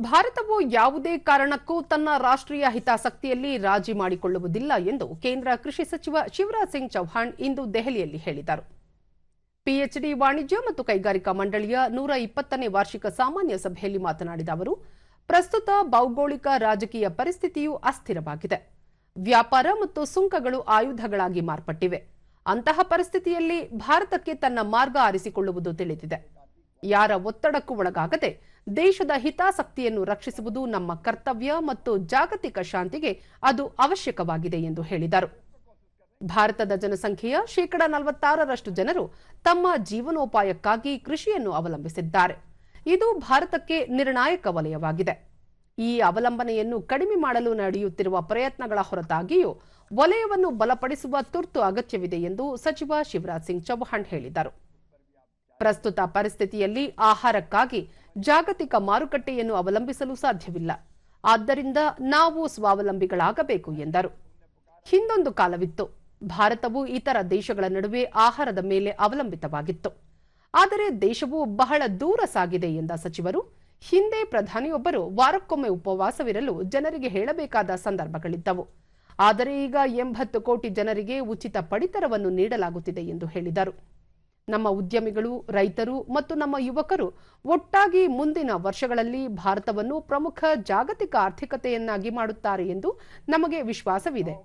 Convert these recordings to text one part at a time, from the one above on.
ಭಾರತವು ಯಾವುದೇ ಕಾರಣಕ್ಕೂ ತನ್ನ ರಾಷ್ಟ್ರೀಯ ಹಿತಾಸಕ್ತಿಯಲ್ಲಿ ರಾಜಿ ಮಾಡಿಕೊಳ್ಳುವುದಿಲ್ಲ ಎಂದು ಕೇಂದ್ರ ಕೃಷಿ ಸಚಿವ ಶಿವರಾಜ್ ಸಿಂಗ್ ಚೌಹಾಣ್ ಇಂದು ದೆಹಲಿಯಲ್ಲಿ ಹೇಳಿದರು. ಪಿಎಚ್ಡಿ ವಾಣಿಜ್ಯ ಮತ್ತು ಕೈಗಾರಿಕಾ ಮಂಡಳಿಯ ನೂರ ಇಪ್ಪತ್ತನೇ ವಾರ್ಷಿಕ ಸಾಮಾನ್ಯ ಸಭೆಯಲ್ಲಿ ಮಾತನಾಡಿದ ಅವರು, ಪ್ರಸ್ತುತ ಭೌಗೋಳಿಕ ರಾಜಕೀಯ ಪರಿಸ್ಥಿತಿಯು ಅಸ್ಥಿರವಾಗಿದೆ. ವ್ಯಾಪಾರ ಮತ್ತು ಸುಂಕಗಳು ಆಯುಧಗಳಾಗಿ ಮಾರ್ಪಟ್ಟಿವೆ. ಅಂತಹ ಪರಿಸ್ಥಿತಿಯಲ್ಲಿ ಭಾರತಕ್ಕೆ ತನ್ನ ಮಾರ್ಗ ಆರಿಸಿಕೊಳ್ಳುವುದು ತಿಳಿದಿದೆ. ಯಾರ ಒತ್ತಡಕ್ಕೂ ಒಳಗಾಗದೆ ದೇಶದ ಹಿತಾಸಕ್ತಿಯನ್ನು ರಕ್ಷಿಸುವುದು ನಮ್ಮ ಕರ್ತವ್ಯ ಮತ್ತು ಜಾಗತಿಕ ಶಾಂತಿಗೆ ಅದು ಅವಶ್ಯಕವಾಗಿದೆ ಎಂದು ಹೇಳಿದರು. ಭಾರತದ ಜನಸಂಖ್ಯೆಯ ಶೇಕಡ ನಲವತ್ತಾರರಷ್ಟು ಜನರು ತಮ್ಮ ಜೀವನೋಪಾಯಕ್ಕಾಗಿ ಕೃಷಿಯನ್ನು ಅವಲಂಬಿಸಿದ್ದಾರೆ. ಇದು ಭಾರತಕ್ಕೆ ನಿರ್ಣಾಯಕ ವಲಯವಾಗಿದೆ. ಈ ಅವಲಂಬನೆಯನ್ನು ಕಡಿಮೆ ಮಾಡಲು ನಡೆಯುತ್ತಿರುವ ಪ್ರಯತ್ನಗಳ ಹೊರತಾಗಿಯೂ ವಲಯವನ್ನು ಬಲಪಡಿಸುವ ತುರ್ತು ಅಗತ್ಯವಿದೆ ಎಂದು ಸಚಿವ ಶಿವರಾಜ್ ಸಿಂಗ್ ಚೌಹಾಣ್ ಹೇಳಿದರು. ಪ್ರಸ್ತುತ ಪರಿಸ್ಥಿತಿಯಲ್ಲಿ ಆಹಾರಕ್ಕಾಗಿ ಜಾಗತಿಕ ಮಾರುಕಟ್ಟೆಯನ್ನು ಅವಲಂಬಿಸಲು ಸಾಧ್ಯವಿಲ್ಲ. ಆದ್ದರಿಂದ ನಾವು ಸ್ವಾವಲಂಬಿಗಳಾಗಬೇಕು ಎಂದರು. ಹಿಂದೊಂದು ಕಾಲವಿತ್ತು. ಭಾರತವು ಇತರ ದೇಶಗಳ ನಡುವೆ ಆಹಾರದ ಮೇಲೆ ಅವಲಂಬಿತವಾಗಿತ್ತು. ಆದರೆ ದೇಶವು ಬಹಳ ದೂರ ಸಾಗಿದೆ ಎಂದ ಸಚಿವರು, ಹಿಂದೆ ಪ್ರಧಾನಿಯೊಬ್ಬರು ವಾರಕ್ಕೊಮ್ಮೆ ಉಪವಾಸವಿರಲು ಜನರಿಗೆ ಹೇಳಬೇಕಾದ ಸಂದರ್ಭಗಳಿದ್ದವು. ಆದರೆ ಈಗ ಎಂಬತ್ತು ಕೋಟಿ ಜನರಿಗೆ ಉಚಿತ ಪಡಿತರವನ್ನು ನೀಡಲಾಗುತ್ತಿದೆ ಎಂದು ಹೇಳಿದರು. ನಮ್ಮ ಉದ್ಯಮಿಗಳು ರೈತರು ಮತ್ತು ನಮ್ಮ ಯುವಕರು ಒಟ್ಟಾಗಿ ಮುಂದಿನ ವರ್ಷಗಳಲ್ಲಿ ಭಾರತವನ್ನು ಪ್ರಮುಖ ಜಾಗತಿಕ ಆರ್ಥಿಕತೆಯನ್ನಾಗಿ ಮಾಡುತ್ತಾರೆ ಎಂದು ನಮಗೆ ವಿಶ್ವಾಸವಿದೆ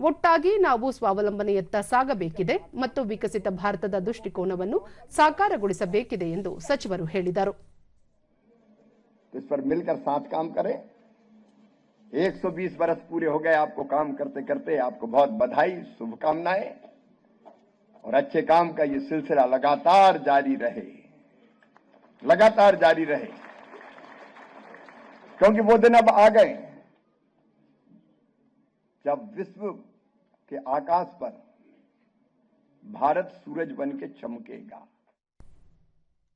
ಒಟ್ಟಾಗಿ ನಾವು ಸ್ವಾವಲಂಬನೆಯತ್ತ ಸಾಗಬೇಕಿದೆ ಮತ್ತು ವಿಕಸಿತ ಭಾರತದ ದೃಷ್ಟಿಕೋನವನ್ನು ಸಾಕಾರಗೊಳಿಸಬೇಕಿದೆ ಎಂದು ಸಚಿವರು ಹೇಳಿದರು तो इस पर मिलकर साथ काम करें 120 बरस पूरे हो गए आपको काम करते करते आपको बहुत बधाई शुभकामनाएं और अच्छे काम का ये सिलसिला लगातार जारी रहे। लगातार जारी रहे। क्योंकि वो दिन अब आ गए। जब विश्व के आकाश पर भारत सूरज बन के चमकेगा।